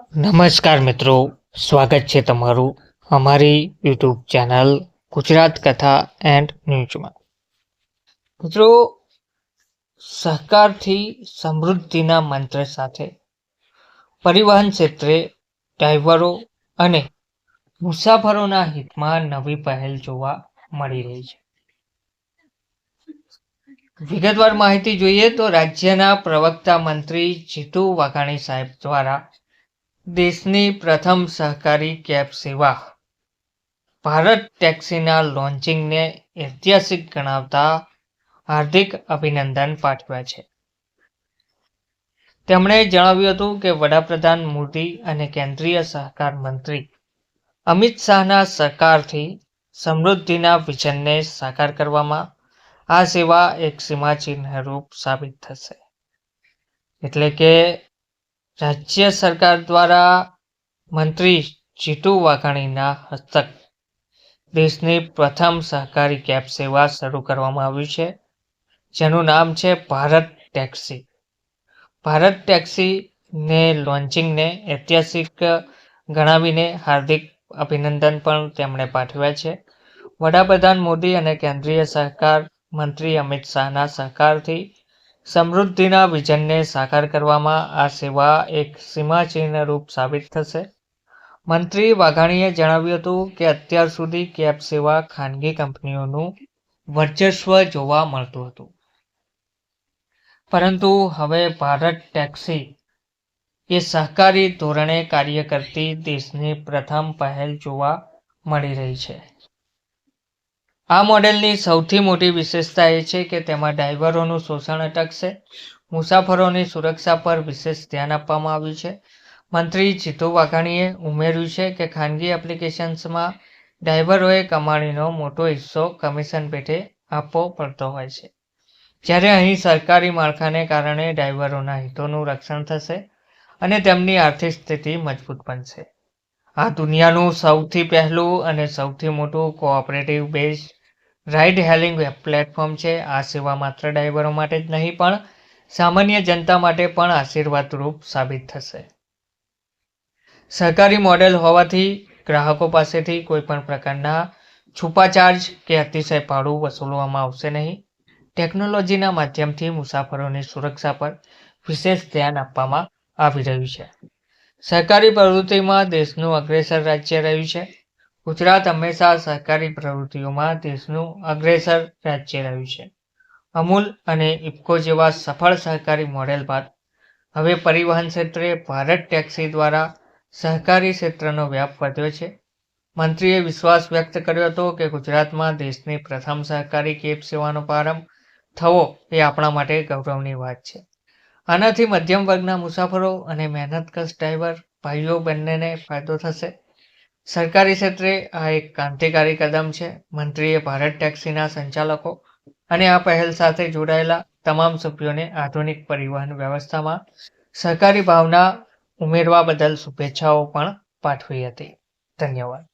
નમસ્કાર મિત્રો, સ્વાગત છે તમારું અમારી યુટ્યુબ ચેનલ ગુજરાત કથા એન્ડ ન્યૂઝમાં. મિત્રો, સહકારથી સમૃદ્ધિના મંત્ર સાથે પરિવહન ક્ષેત્રે ડ્રાઈવરો અને મુસાફરોના હિતમાં નવી પહેલ જોવા મળી રહી છે. વિગતવાર માહિતી જોઈએ તો રાજ્યના પ્રવક્તા મંત્રી જીતુ વાઘાણી સાહેબ દ્વારા દેશની પ્રથમ સહકારી કેબ સેવા. ભારત ટેક્સીના લોન્ચિંગને ઐતિહાસિક ગણાવતા હાર્દિક અભિનંદન પાઠવ્યા છે. તેમણે જણાવ્યું હતું કે વડાપ્રધાન મોદી અને કેન્દ્રીય સહકાર મંત્રી અમિત શાહના સહકારથી સમૃદ્ધિના વિઝનને સાકાર કરવામાં આ સેવા એક સીમાચિહ્નરૂપ સાબિત થશે. એટલે કે રાજ્ય સરકાર દ્વારા મંત્રી જીતુ વાઘાણીના હસ્તક. દેશની પ્રથમ સહકારી કેબ સેવા શરૂ કરવામાં આવી છે, જેનું નામ છે ભારત ટેક્સી. ભારત ટેક્સીને લોન્ચિંગને ઐતિહાસિક ગણાવીને હાર્દિક અભિનંદન પણ તેમણે પાઠવ્યા છે. વડાપ્રધાન મોદી અને કેન્દ્રીય સહકાર મંત્રી અમિત શાહના સહકારથી સમૃદ્ધિના વિઝનને સાકાર કરવામાં આ સેવા એક સીમાચિહ્ન રૂપ સાબિત થશે. મંત્રી વાઘાણીએ જણાવ્યું હતું કે અત્યાર સુધી કેબ સેવા ખાનગી કંપનીઓનું વર્ચસ્વ જોવા મળતું હતું. પરંતુ હવે ભારત ટેક્સી એ સહકારી ધોરણે કાર્ય કરતી દેશની પ્રથમ પહેલ જોવા મળી રહી છે. આ મોડેલની સૌથી મોટી વિશેષતા એ છે કે તેમાં ડ્રાઈવરોનું શોષણ અટકશે, મુસાફરોની સુરક્ષા પર વિશેષ ધ્યાન આપવામાં આવ્યું છે. મંત્રી જીતુ વાઘાણીએ ઉમેર્યું છે કે ખાનગી એપ્લિકેશન્સમાં ડ્રાઈવરોએ કમાણીનો મોટો હિસ્સો કમિશન પેટે આપવો પડતો હોય છે. જ્યારે અહીં સરકારી માળખાને કારણે ડ્રાઈવરોના હિતોનું રક્ષણ થશે અને તેમની આર્થિક સ્થિતિ મજબૂત બનશે. આ દુનિયાનું સૌથી પહેલું અને સૌથી મોટું cooperative base ride hailing web platform છે. આ સેવા માત્ર ડ્રાઈવરો માટે જ નહીં, પણ સામાન્ય જનતા માટે પણ આશીર્વાદરૂપ સાબિત થશે. સહકારી મોડેલ હોવાથી ગ્રાહકો પાસેથી કોઈપણ પ્રકારના છૂપા ચાર્જ કે અતિશય ભાડું વસૂલવામાં આવશે નહીં. ટેકનોલોજીના માધ્યમથી મુસાફરોની સુરક્ષા પર વિશેષ ધ્યાન આપવામાં આવી રહ્યું છે. સહકારી પ્રવૃત્તિમાં દેશનું અગ્રેસર રાજ્ય રહ્યું છે. ગુજરાત હંમેશા સહકારી પ્રવૃત્તિઓમાં દેશનું અગ્રેસર રાજ્ય રહ્યું છે. અમૂલ અને ઇફકો જેવા સફળ સહકારી મોડેલ બાદ હવે પરિવહન ક્ષેત્રે ભારત ટેક્સી દ્વારા સહકારી ક્ષેત્રનો વ્યાપ વધ્યો છે. મંત્રીએ વિશ્વાસ વ્યક્ત કર્યો હતો કે ગુજરાતમાં દેશની પ્રથમ સહકારી કેબ સેવાનો પ્રારંભ થવો એ આપણા માટે ગૌરવની વાત છે. આનાથી મધ્યમ વર્ગના મુસાફરો અને મહેનતકશ ડ્રાઈવર ભાઈઓ બંનેને ફાયદો થશે. સરકારી ક્ષેત્રે આ એક ક્રાંતિકારી કદમ છે. મંત્રીએ ભારત ટેક્સીના સંચાલકો અને આ પહેલ સાથે જોડાયેલા તમામ સભ્યોને આધુનિક પરિવહન વ્યવસ્થામાં સહકારી ભાવના ઉમેરવા બદલ શુભેચ્છાઓ પણ પાઠવી હતી. ધન્યવાદ.